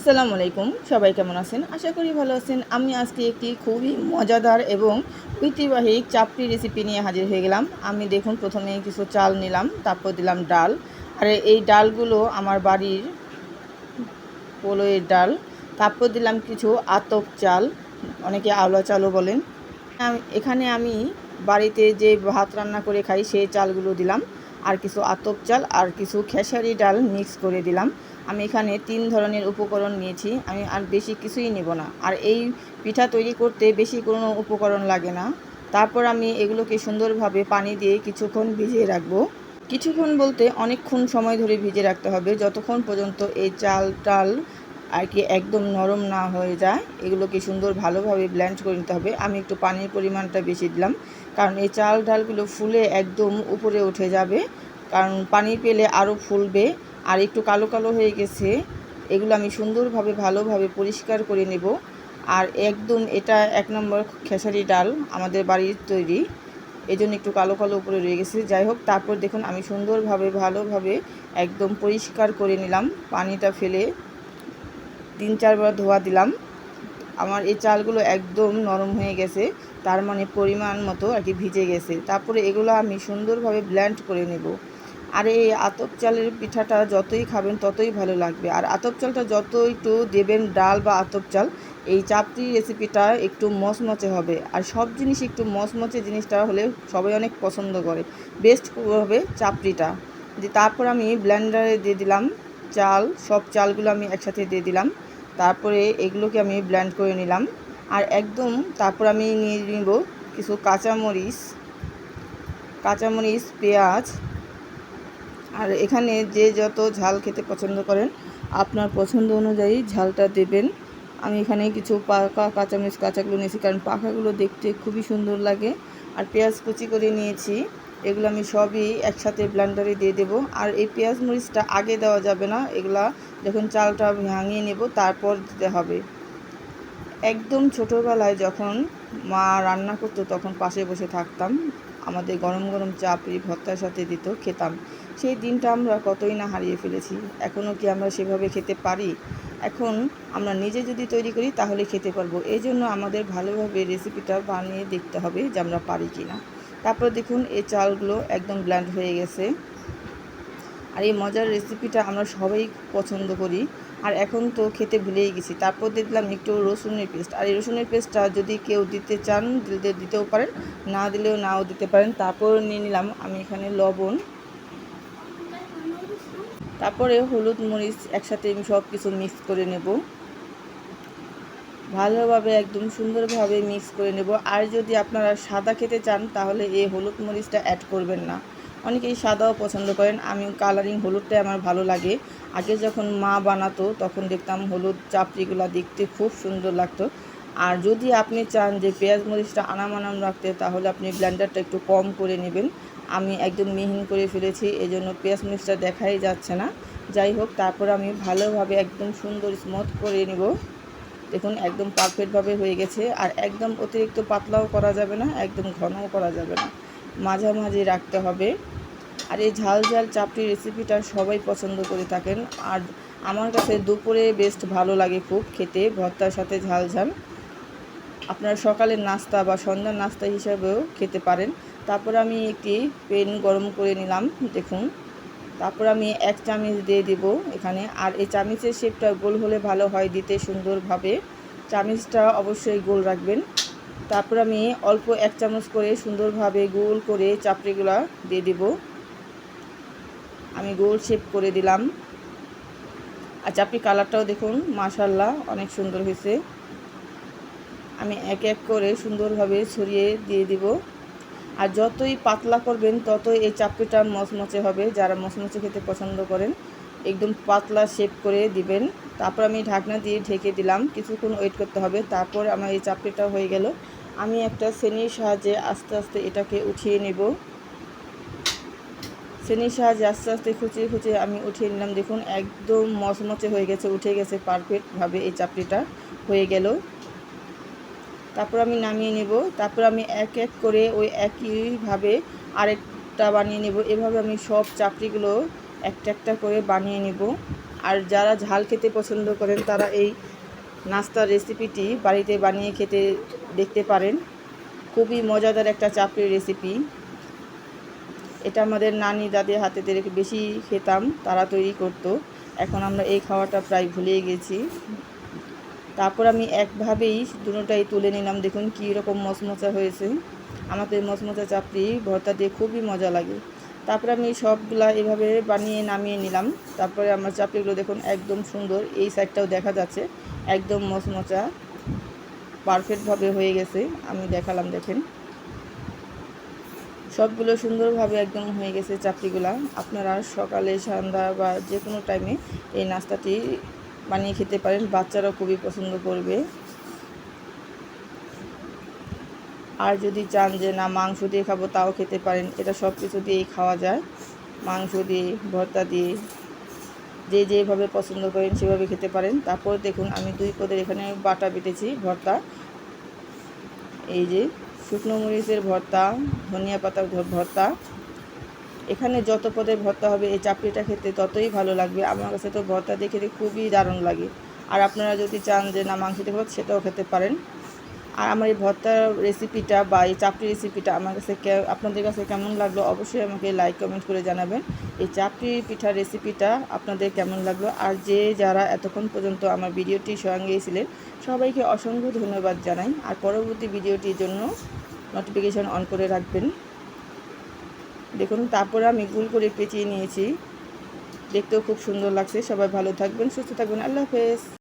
আসসালামু আলাইকুম। সবাই কেমন আছেন? আশা করি ভালো আছেন। আমি আজকে একটি খুবই মজাদার এবং ঐতিহ্যবাহী চাপড়ি রেসিপি নিয়ে হাজির হয়ে গেলাম। আমি দেখুন, প্রথমে কিছু চাল নিলাম, তারপর দিলাম ডাল। আর, এই ডালগুলো আমার বাড়ির পোলোয়ের ডাল। তারপর দিলাম কিছু আতপ চাল, অনেকে আওলা চালও বলেন। এখানে আমি বাড়িতে যে ভাত রান্না করে খাই, সেই চালগুলো দিলাম। আর কিছু আতপ চাল আর কিছু খেসারি ডাল মিক্স করে দিলাম। আমি এখানে তিন ধরনের উপকরণ নিয়েছি। আমি আর বেশি কিছুই নেব না। আর এই পিঠা তৈরি করতে বেশি কোনো উপকরণ লাগে না। তারপর আমি এগুলোকে সুন্দরভাবে পানি দিয়ে কিছুক্ষণ ভিজিয়ে রাখব। কিছুক্ষণ বলতে অনেকক্ষণ সময় ধরে ভিজে রাখতে হবে। যতক্ষণ পর্যন্ত এই চাল টাল আর কি একদম নরম না হয়ে যায়, এগুলোকে সুন্দর ভালোভাবে ব্লেন্ড করে নিতে হবে। আমি একটু পানির পরিমাণটা বেশি দিলাম। কারণ এই চাল ডালগুলো ফুলে একদম উপরে উঠে যাবে। কারণ পানি পেলে আরও ফুলবে। আর একটু কালো কালো হয়ে গেছে, এগুলো আমি সুন্দরভাবে, ভালোভাবে পরিষ্কার করে নেব। আর একদম এটা এক নম্বর খেসারি ডাল আমাদের বাড়ির তৈরি এই জন্য একটু কালো কালো উপরে রয়ে গেছে। যাই হোক, তারপর দেখুন আমি সুন্দরভাবে, ভালোভাবে একদম পরিষ্কার করে নিলাম, পানিটা ফেলে তিন চারবার ধোয়া দিলাম। আমার এই চালগুলো একদম নরম হয়ে গেছে, তার মানে পরিমাণ মতো আর কি ভিজে গেছে। তারপরে এগুলো আমি সুন্দরভাবে ব্ল্যান্ড করে নেব। আর এই আতপ চালের পিঠাটা যতই খাবেন ততই ভালো লাগবে। আর আতপ চালটা যত একটু দেবেন ডাল বা আতপ চাল, এই চাপটি রেসিপিটা একটু মচমচে হবে। আর সব জিনিস একটু মচমচে জিনিসটা হলে সবাই অনেক পছন্দ করে। বেস্ট হবে চাপড়িটা। তারপর আমি ব্লেন্ডারে দিয়ে দিলাম চাল, সব চালগুলো আমি একসাথে দিয়ে দিলাম। তারপরে এগুলোকে আমি ব্লেন্ড করে নিলাম। আর একদম তারপর আমি নিয়ে নিব কিছু কাঁচামরিচ কাঁচামরিচ, পেঁয়াজ আর এখানে যে যত ঝাল খেতে পছন্দ করেন, আপনার পছন্দ অনুযায়ী ঝালটা দেবেন। আমি এখানে কিছু পাকা কাঁচামরিচ কাঁচাগুলো নিয়েছি, কারণ পাকাগুলো দেখতে খুবই সুন্দর লাগে। আর পেঁয়াজ কুচি করে নিয়েছি, এগুলো আমি সবই একসাথে ব্লেন্ডারে দিয়ে দেবো। আর এই পেঁয়াজ মরিচটা আগে দেওয়া যাবে না, এগুলা যখন চালটা ভাঙিয়ে নেব, তারপর দিতে হবে। একদম ছোটোবেলায় যখন মা রান্না করতো, তখন পাশে বসে থাকতাম। আমাদের গরম গরম চাপড়ি ভর্তার সাথে দিত, খেতাম। সেই দিনটা আমরা কতই না হারিয়ে ফেলেছি। এখনও কি আমরা সেভাবে খেতে পারি? এখন আমরা নিজে যদি তৈরি করি, তাহলে খেতে পারব। এই জন্য আমাদের ভালোভাবে রেসিপিটা বানিয়ে দেখতে হবে যে আমরা পারি কি না তারপর দেখুন, এই চালগুলো একদম ব্ল্যান্ড হয়ে গেছে। আর এই মজার রেসিপিটা আমরা সবাই পছন্দ করি। আর এখন তো খেতে ভুলেই গেছি। তারপর দেখলাম একটু রসুনের পেস্ট আর এই রসুনের পেস্টটা যদি কেউ দিতে চান দিতে দিতেও পারেন। না দিলেও নাও দিতে পারেন। তারপর নিয়ে নিলাম আমি এখানে লবণ। তারপরে হলুদ মরিচ একসাথে আমি সব কিছু মিক্স করে নেব। ভালোভাবে একদম সুন্দরভাবে মিক্স করে নেব। আর যদি আপনারা সাদা খেতে চান, তাহলে এই হলুদ মরিচটা অ্যাড করবেন না। অনেকেই সাদাও পছন্দ করেন। আমি কালারিং হলুদটাই আমার ভালো লাগে। আগে যখন মা বানাতো, তখন দেখতাম হলুদ চাপড়িগুলো দেখতে খুব সুন্দর লাগতো। আর যদি আপনি চান যে পেঁয়াজ মরিচটা আনাম আনাম রাখতে, তাহলে আপনি ব্লেন্ডারটা একটু কম করে নেবেন। আমি একদম মিহিন করে ফেলেছি এই জন্য পেঁয়াজ মরিচটা দেখাই যাচ্ছে না। যাই হোক, তারপর আমি ভালোভাবে একদম সুন্দর স্মুথ করে নেব। দেখুন, একদম পারফেক্টভাবে হয়ে গেছে। আর একদম অতিরিক্ত পাতলাও করা যাবে না, একদম ঘনও করা যাবে না। মাঝামাঝি রাখতে হবে। এই ঝাল ঝাল চাপটি রেসিপিটা সবাই পছন্দ করে থাকেন। আর আমার কাছে দুপুরে বেস্ট ভালো লাগে খুব খেতে, ভর্তার সাথে ঝাল ঝাল। আপনারা সকালের নাস্তা বা সন্ধ্যার নাস্তা হিসাবেও খেতে পারেন। তারপর আমি একটি পেন গরম করে নিলাম, দেখুন। তারপর আমি এক চামচ দিয়ে দেব এখানে। আর এই চামচের শেপটা গোল হলে ভালো হয় দিতে সুন্দরভাবে। চামচটা অবশ্যই গোল রাখবেন। তারপর আমি অল্প এক চামচ করে সুন্দরভাবে গোল করে চাপড়িগুলো দিয়ে দেব। আমি গোল শেপ করে দিলাম। আর চাপড়ি কালারটাও দেখুন মাশাল্লাহ অনেক সুন্দর হয়েছে। আমি এক এক করে সুন্দরভাবে ছড়িয়ে দিয়ে দিব। আর যতই পাতলা করবেন, ততই এই চাপড়িটা মচমচে হবে। যারা মচমচে খেতে পছন্দ করেন, একদম পাতলা শেপ করে দিবেন। তারপর আমি ঢাকনা দিয়ে ঢেকে দিলাম, কিছুক্ষণ ওয়েট করতে হবে। তারপর আমার এই চাপড়িটা হয়ে গেল। আমি একটা শ্রেণির সাহায্যে আস্তে আস্তে এটাকে উঠিয়ে নেব। শ্রেণির সাহায্যে আস্তে আস্তে খুঁচিয়ে খুঁচিয়ে আমি উঠিয়ে নিলাম। দেখুন, একদম মচমচে হয়ে গেছে, উঠে গেছে পারফেক্টভাবে এই চাপড়িটা। হয়ে গেল। তারপর আমি নামিয়ে নেব। তারপর আমি এক এক করে ওই একইভাবে আরেকটা বানিয়ে নেব। এভাবে আমি সব চাপড়িগুলো একটা একটা করে বানিয়ে নেব। আর যারা ঝাল খেতে পছন্দ করেন, তারা এই নাস্তার রেসিপিটি বাড়িতে বানিয়ে খেতে দেখতে পারেন। খুবই মজাদার একটা চাপড়ির রেসিপি এটা আমাদের নানি দাদের হাতে রেখে বেশি খেতাম, তারা তৈরি করতো। এখন আমরা এই খাওয়াটা প্রায় ভুলেই গেছি। তারপর আমি একভাবেই দুটোটাই তুলে নিলাম। দেখুন কী রকম হয়েছে। আমাদের মচমচা চাপড়ি, ভর্তা দিয়ে খুবই মজা লাগে। তারপরে আমি সবগুলা এভাবে বানিয়ে নামিয়ে নিলাম। তারপরে আমার চাপড়িগুলো দেখুন একদম সুন্দর, এই সাইডটাও দেখা যাচ্ছে, একদম মচমচা পারফেক্টভাবে হয়ে গেছে। আমি দেখালাম, দেখেন। সবগুলো সুন্দরভাবে একদম হয়ে গেছে চাপড়িগুলা আপনারা সকালে, সন্ধ্যা বা যে কোনো টাইমে এই নাস্তাটি বানিয়ে খেতে পারেন। বাচ্চারাও খুবই পছন্দ করবে। আর যদি চান যে, না, মাংস দিয়ে খাব, তাও খেতে পারেন। এটা সব কিছু দিয়েই খাওয়া যায়। মাংস দিয়ে, ভর্তা দিয়ে, যে যেভাবে পছন্দ করেন সেভাবে খেতে পারেন। তারপর দেখুন, আমি দুই পদের এখানে বাটা বেটেছি, ভর্তা। এই যে শুকনো মরিচের ভর্তা, ধনিয়া পাতার ভর্তা। এখানে যত পদের ভর্তা হবে, এই চাপড়িটা খেতে ততই ভালো লাগবে। আমার কাছে তো ভর্তা দিয়ে খেতে খুবই দারুণ লাগে। আর আপনারা যদি চান যে না মাংস দিয়ে সেটাও খেতে পারেন। আর আমার এই ভর্তার রেসিপিটা বা এই চাপড়ি রেসিপিটা আমার কাছে আপনাদের কাছে কেমন লাগল অবশ্যই আমাকে লাইক কমেন্ট করে জানাবেন। এই চাপড়ি পিঠার রেসিপিটা আপনাদের কেমন লাগল? আর যে যারা এতক্ষণ পর্যন্ত আমার ভিডিওটি সঙ্গে ছিলেন, সবাইকে অসংখ্য ধন্যবাদ জানাই। আর পরবর্তী ভিডিওটির জন্য নোটিফিকেশান অন করে রাখবেন। দেখুন, তারপরে আমি গুল করে পেঁচিয়ে নিয়েছি। দেখতেও খুব সুন্দর লাগছে। সবাই ভালো থাকবেন, সুস্থ থাকবেন। আল্লাহ হাফেজ।